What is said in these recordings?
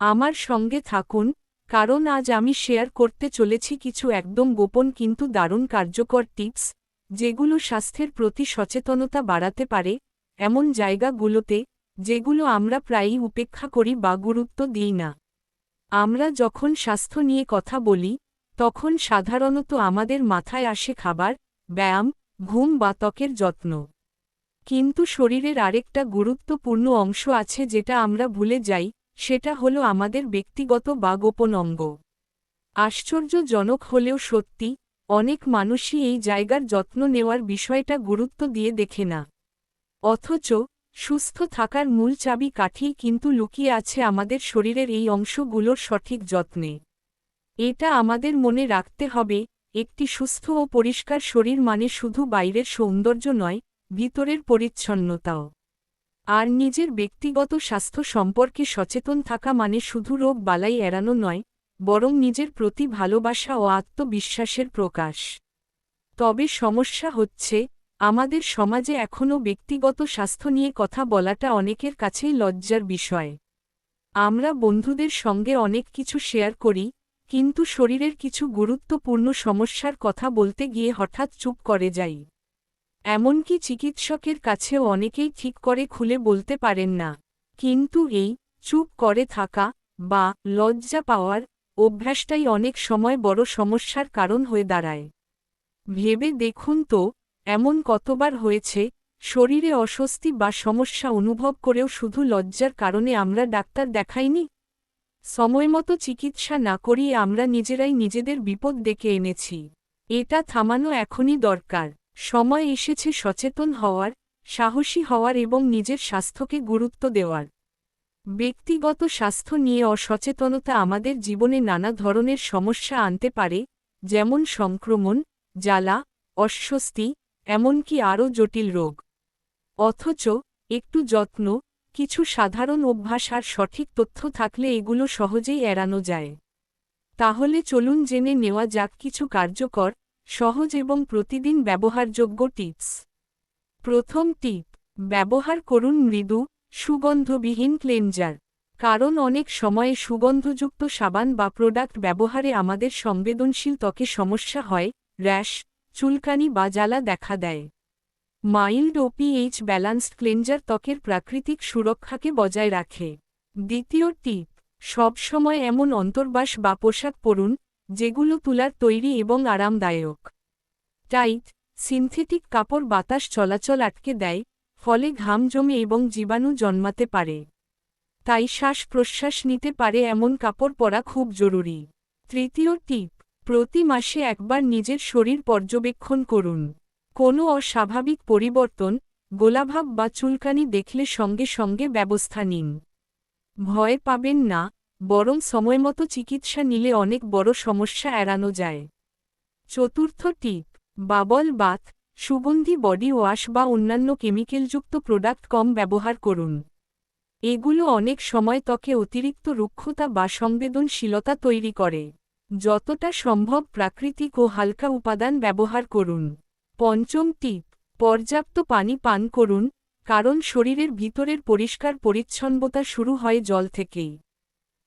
আমার সঙ্গে থাকুন, কারণ আজ আমি শেয়ার করতে চলেছি কিছু একদম গোপন কিন্তু দারুণ কার্যকর টিপস, যেগুলো স্বাস্থ্যের প্রতি সচেতনতা বাড়াতে পারে, এমন জায়গাগুলোতে, যেগুলো আমরা প্রায়ই উপেক্ষা করি বা গুরুত্ব দিই না। আমরা যখন স্বাস্থ্য নিয়ে কথা বলি, তখন সাধারণত আমাদের মাথায় আসে খাবার, ব্যায়াম, ঘুম বা ত্বকের যত্ন। কিন্তু শরীরের আরেকটা গুরুত্বপূর্ণ অংশ আছে যেটা আমরা ভুলে যাই সেটা হলো আমাদের ব্যক্তিগত বা গোপন অঙ্গ। আশ্চর্যজনক হলেও সত্যি, অনেক মানুষই এই জায়গার যত্ন নেওয়ার বিষয়টা গুরুত্ব দিয়ে দেখে না। অথচ, সুস্থ থাকার মূল চাবি কাঠি কিন্তু লুকিয়ে আছে আমাদের শরীরের এই অংশগুলোর সঠিক যত্নে। এটা আমাদের মনে রাখতে হবে, একটি সুস্থ ও পরিষ্কার শরীর মানে শুধু বাইরের সৌন্দর্য নয়, ভিতরের পরিচ্ছন্নতাও। আর নিজের ব্যক্তিগত স্বাস্থ্য সম্পর্কে সচেতন থাকা মানে শুধু রোগ বালাই এড়ানো নয়, বরং নিজের প্রতি ভালোবাসা ও আত্মবিশ্বাসের প্রকাশ। তবে সমস্যা হচ্ছে, আমাদের সমাজে এখনও ব্যক্তিগত স্বাস্থ্য নিয়ে কথা বলাটা অনেকের কাছেই লজ্জার বিষয়। আমরা বন্ধুদের সঙ্গে অনেক কিছু শেয়ার করি, কিন্তু শরীরের কিছু গুরুত্বপূর্ণ সমস্যার কথা বলতে গিয়ে হঠাৎ চুপ করে যাই। এমনকি চিকিৎসকের কাছেও অনেকেই ঠিক করে খুলে বলতে পারেন না। কিন্তু এই চুপ করে থাকা বা লজ্জা পাওয়ার অভ্যাসটাই অনেক সময় বড় সমস্যার কারণ হয়ে দাঁড়ায়। ভেবে দেখুন তো, এমন কতবার হয়েছে, শরীরে অস্বস্তি বা সমস্যা অনুভব করেও শুধু লজ্জার কারণে আমরা ডাক্তার দেখাইনি? সময়মতো চিকিৎসা না করিয়ে আমরা নিজেরাই নিজেদের বিপদ ডেকে এনেছি। এটা থামানো এখনই দরকার। সময় এসেছে সচেতন হওয়ার, সাহসী হওয়ার এবং নিজের স্বাস্থ্যকে গুরুত্ব দেওয়ার। ব্যক্তিগত স্বাস্থ্য নিয়ে অসচেতনতা আমাদের জীবনে নানা ধরনের সমস্যা আনতে পারে, যেমন সংক্রমণ, জ্বালা, অস্বস্তি, এমনকি আরও জটিল রোগ। অথচ, একটু যত্ন, কিছু সাধারণ অভ্যাস আর সঠিক তথ্য থাকলে এগুলো সহজেই এড়ানো যায়। তাহলে চলুন জেনে নেওয়া যাক কিছু কার্যকর সহজ এবং প্রতিদিন ব্যবহারযোগ্য টিপস। প্রথম টিপ, ব্যবহার করুন মৃদু, সুগন্ধবিহীন ক্লেনজার। কারণ অনেক সময়ে সুগন্ধযুক্ত সাবান বা প্রোডাক্ট ব্যবহারে আমাদের সংবেদনশীল ত্বকে সমস্যা হয়, র্যাশ, চুলকানি বা জ্বালা দেখা দেয়। মাইল্ড ওপিএইচ ব্যালান্সড ক্লেনজার ত্বকের প্রাকৃতিক সুরক্ষাকে বজায় রাখে। দ্বিতীয় টিপ, সবসময় এমন অন্তর্বাস বা পোশাক পরুন যেগুলো তুলার তৈরি এবং আরামদায়ক। টাইট, সিনথেটিক কাপড় বাতাস চলাচল আটকে দেয়, ফলে ঘাম জমে এবং জীবাণু জন্মাতে পারে। তাই শ্বাস প্রশ্বাস নিতে পারে এমন কাপড় পরা খুব জরুরি। তৃতীয় টিপ, প্রতি মাসে একবার নিজের শরীর পর্যবেক্ষণ করুন। কোনো অস্বাভাবিক পরিবর্তন, গোলাভাব বা চুলকানি দেখলে সঙ্গে সঙ্গে ব্যবস্থা নিন। ভয় পাবেন না বরং সময়মতো চিকিৎসা নিলে অনেক বড় সমস্যা এড়ানো যায়। চতুর্থ টিপ, বাবল বাথ সুগন্ধি বডি ওয়াশ বা অন্যান্য কেমিক্যালযুক্ত প্রোডাক্ট কম ব্যবহার করুন। এগুলো অনেক সময় ত্বকে অতিরিক্ত রুক্ষতা বা সংবেদনশীলতা তৈরি করে। যতটা সম্ভব প্রাকৃতিক ও হালকা উপাদান ব্যবহার করুন। পঞ্চম টিপ, পর্যাপ্ত পানি পান করুন, কারণ শরীরের ভিতরের পরিষ্কার পরিচ্ছন্নতা শুরু হয় জল থেকেই।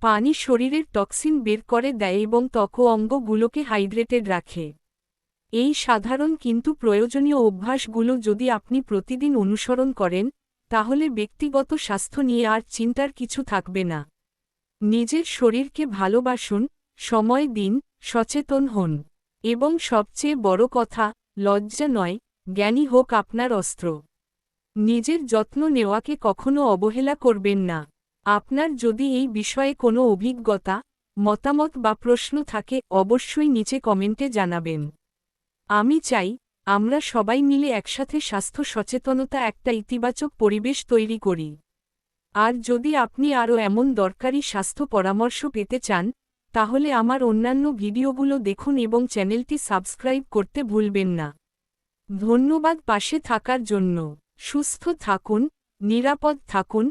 পানি শরীরের টক্সিন বের করে দেয় এবং ত্বক অঙ্গগুলোকে হাইড্রেটেড রাখে। এই সাধারণ কিন্তু প্রয়োজনীয় অভ্যাসগুলো যদি আপনি প্রতিদিন অনুসরণ করেন, তাহলে ব্যক্তিগত স্বাস্থ্য নিয়ে আর চিন্তার কিছু থাকবে না। নিজের শরীরকে ভালোবাসুন, সময় দিন, সচেতন হন। এবং সবচেয়ে বড় কথা, লজ্জা নয়, জ্ঞানী হোক আপনার অস্ত্র। নিজের যত্ন নেওয়াকে কখনো অবহেলা করবেন না। আপনার যদি এই বিষয়ে কোনো অভিজ্ঞতা, মতামত বা প্রশ্ন থাকে, অবশ্যই নিচে কমেন্টে জানাবেন। আমি চাই, আমরা সবাই মিলে একসাথে স্বাস্থ্য সচেতনতা একটা ইতিবাচক পরিবেশ তৈরি করি। আর যদি আপনি আরও এমন দরকারি স্বাস্থ্য পরামর্শ পেতে চান, তাহলে আমার অন্যান্য ভিডিওগুলো দেখুন এবং চ্যানেলটি সাবস্ক্রাইব করতে ভুলবেন না। ধন্যবাদ পাশে থাকার জন্য। সুস্থ থাকুন, নিরাপদ থাকুন